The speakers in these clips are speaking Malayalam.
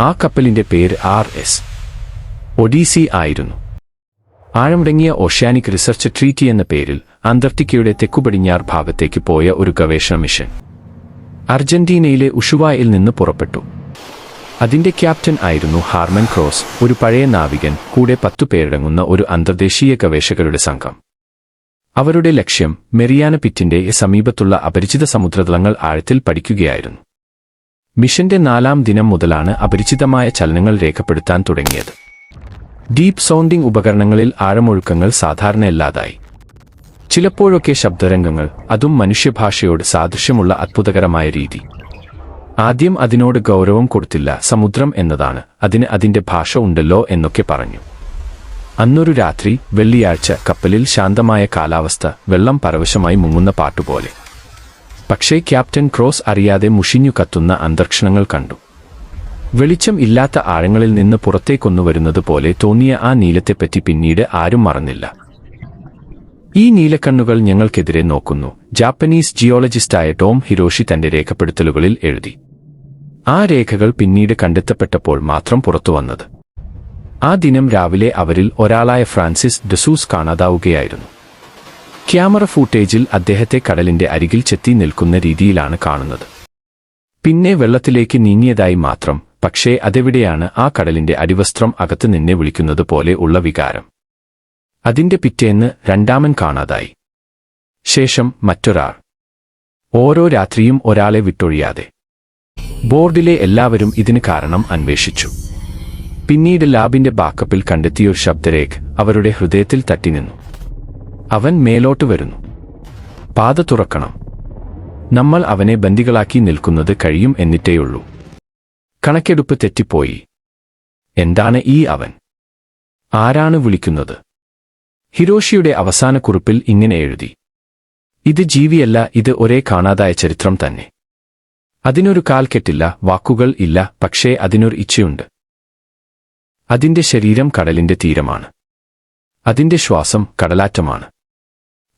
ആ കപ്പലിന്റെ പേര് ആർ എസ്. ഒഡീസി ആയിരുന്നു. ആഴമടങ്ങിയ ഓഷ്യാനിക് റിസർച്ച് ട്രീറ്റി എന്ന പേരിൽ അന്തർട്ടിക്കയുടെ തെക്കുപടിഞ്ഞാർ ഭാഗത്തേക്ക് പോയ ഒരു ഗവേഷണ മിഷൻ അർജന്റീനയിലെ ഉഷുവായിൽ നിന്ന് പുറപ്പെട്ടു. അതിന്റെ ക്യാപ്റ്റൻ ആയിരുന്നു ഹാർമൻ ക്രോസ് ഒരു പഴയ നാവികൻ കൂടെ പത്തു പേരടങ്ങുന്ന ഒരു അന്തർദേശീയ ഗവേഷകരുടെ സംഘം. അവരുടെ ലക്ഷ്യം മെറിയാന പിറ്റിന്റെ സമീപത്തുള്ള അപരിചിത സമുദ്രതലങ്ങൾ ആഴത്തിൽ പഠിക്കുകയായിരുന്നു. മിഷന്റെ നാലാം ദിനം മുതലാണ് അപരിചിതമായ ചലനങ്ങൾ രേഖപ്പെടുത്താൻ തുടങ്ങിയത്. ഡീപ് സൗണ്ടിംഗ് ഉപകരണങ്ങളിൽ ആഴമൊഴുക്കങ്ങൾ സാധാരണയല്ലാതായി ചിലപ്പോഴൊക്കെ ശബ്ദരംഗങ്ങൾ അതും മനുഷ്യഭാഷയോട് സാദൃശ്യമുള്ള അത്ഭുതകരമായ രീതി. ആദ്യം അതിനോട് ഗൗരവം കൊടുത്തില്ല സമുദ്രം എന്നതാണ് അതിന് അതിന്റെ ഭാഷ ഉണ്ടല്ലോ എന്നൊക്കെ പറഞ്ഞു. അന്നൊരു രാത്രി വെള്ളിയാഴ്ച കപ്പലിൽ ശാന്തമായ കാലാവസ്ഥ വെള്ളം പരവശമായി മുങ്ങുന്ന പാട്ടുപോലെ. പക്ഷേ ക്യാപ്റ്റൻ ക്രോസ് അറിയാതെ മുഷിഞ്ഞു കത്തുന്ന അന്തർക്ഷണങ്ങൾ കണ്ടു. വെളിച്ചം ഇല്ലാത്ത ആഴങ്ങളിൽ നിന്ന് പുറത്തേക്കൊന്നു വരുന്നത് പോലെ തോന്നിയ ആ നീലത്തെപ്പറ്റി പിന്നീട് ആരും മറന്നില്ല. ഈ നീലക്കണ്ണുകൾ ഞങ്ങൾക്കെതിരെ നോക്കുന്നു ജാപ്പനീസ് ജിയോളജിസ്റ്റായ ടോം ഹിരോഷി തന്റെ രേഖപ്പെടുത്തലുകളിൽ എഴുതി. ആ രേഖകൾ പിന്നീട് കണ്ടെത്തപ്പെട്ടപ്പോൾ മാത്രം പുറത്തുവന്നത് ആ ദിനം രാവിലെ അവരിൽ ഒരാളായ ഫ്രാൻസിസ് ഡസൂസ് കാണാതാവുകയായിരുന്നു. ക്യാമറ ഫൂട്ടേജിൽ അദ്ദേഹത്തെ കടലിന്റെ അരികിൽ ചെത്തി നിൽക്കുന്ന രീതിയിലാണ് കാണുന്നത്. പിന്നെ വെള്ളത്തിലേക്ക് നീങ്ങിയതായി മാത്രം പക്ഷേ അതെവിടെയാണ് ആ കടലിന്റെ അടിവസ്ത്രം അകത്ത് നിന്നെ വിളിക്കുന്നത് പോലെ ഉള്ള വികാരം. അതിന്റെ പിറ്റേന്ന് രണ്ടാമൻ കാണാതായി. ശേഷം മറ്റൊരാൾ. ഓരോ രാത്രിയും ഒരാളെ വിട്ടൊഴിയാതെ. ബോർഡിലെ എല്ലാവരും ഇതിന് കാരണം അന്വേഷിച്ചു. പിന്നീട് ലാബിന്റെ ബാക്കപ്പിൽ കണ്ടെത്തിയ ഒരു ശബ്ദരേഖ അവരുടെ ഹൃദയത്തിൽ തട്ടിനിന്നു അവൻ മേലോട്ട് വരുന്നു. പാത തുറക്കണം. നമ്മൾ അവനെ ബന്ദികളാക്കി നിൽക്കുന്നത് കഴിയും എന്നിട്ടേയുള്ളൂ. കണക്കെടുപ്പ് തെറ്റിപ്പോയി. എന്താണ് ഈ അവൻ? ആരാണ് വിളിക്കുന്നത്? ഹിരോഷിയുടെ അവസാന കുറിപ്പിൽ ഇങ്ങനെ എഴുതി. ഇത് ജീവിയല്ല ഇത് ഒരേ കാണാതായ ചരിത്രം തന്നെ. അതിനൊരു കാൽ കെട്ടില്ല വാക്കുകൾ ഇല്ല പക്ഷേ അതിനൊരു ഇച്ഛയുണ്ട്. അതിന്റെ ശരീരം കടലിന്റെ തീരമാണ്. അതിന്റെ ശ്വാസം കടലാറ്റമാണ്.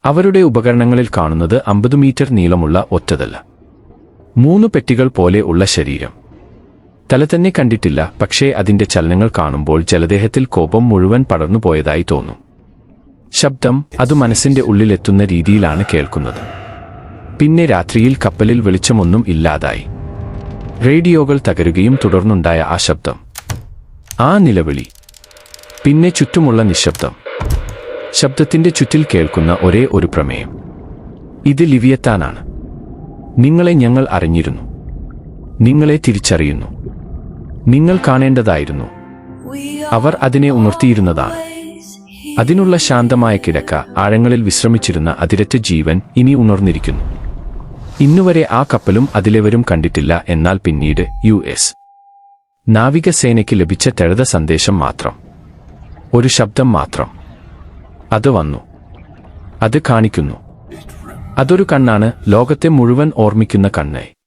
അവരുടെ ഉപകരണങ്ങളിൽ കാണുന്നത് അമ്പത് മീറ്റർ നീളമുള്ള ഒറ്റതല്ല. മൂന്ന് പെട്ടികൾ പോലെ ഉള്ള ശരീരം. തല തന്നെ കണ്ടിട്ടില്ല പക്ഷേ അതിന്റെ ചലനങ്ങൾ കാണുമ്പോൾ ജലദേഹത്തിൽ കോപം മുഴുവൻ പടർന്നുപോയതായി തോന്നും. ശബ്ദം അത് മനസ്സിന്റെ ഉള്ളിലെത്തുന്ന രീതിയിലാണ് കേൾക്കുന്നത്. പിന്നെ രാത്രിയിൽ കപ്പലിൽ വെളിച്ചമൊന്നും ഇല്ലാതായി. റേഡിയോകൾ തകരുകയും തുടർന്നുണ്ടായ ആ ശബ്ദം. ആ നിലവിളി. പിന്നെ ചുറ്റുമുള്ള നിശബ്ദം. ശബ്ദത്തിന്റെ ചുറ്റിൽ കേൾക്കുന്ന ഒരേ ഒരു പ്രമേയം. ഇത് ലിവിയത്താനാണ്. നിങ്ങളെ ഞങ്ങൾ അറിഞ്ഞിരുന്നു. നിങ്ങളെ തിരിച്ചറിയുന്നു. നിങ്ങൾ കാണേണ്ടതായിരുന്നു. അവർ അതിനെ ഉണർത്തിയിരുന്നതാണ്. അതിനുള്ള ശാന്തമായ കിടക്ക ആഴങ്ങളിൽ വിശ്രമിച്ചിരുന്ന അതിരറ്റ ജീവൻ ഇനി ഉണർന്നിരിക്കുന്നു. ഇന്നുവരെ ആ കപ്പലും അതിലെവരും കണ്ടിട്ടില്ല എന്നാൽ പിന്നീട് യു എസ്. നാവികസേനയ്ക്ക് ലഭിച്ച തെഴുത സന്ദേശം മാത്രം. ഒരു ശബ്ദം മാത്രം. അത് വന്നു. അത് കാണിക്കുന്നു. അതൊരു കണ്ണാണ്. ലോകത്തെ മുഴുവൻ ഓർമ്മിക്കുന്ന കണ്ണ്.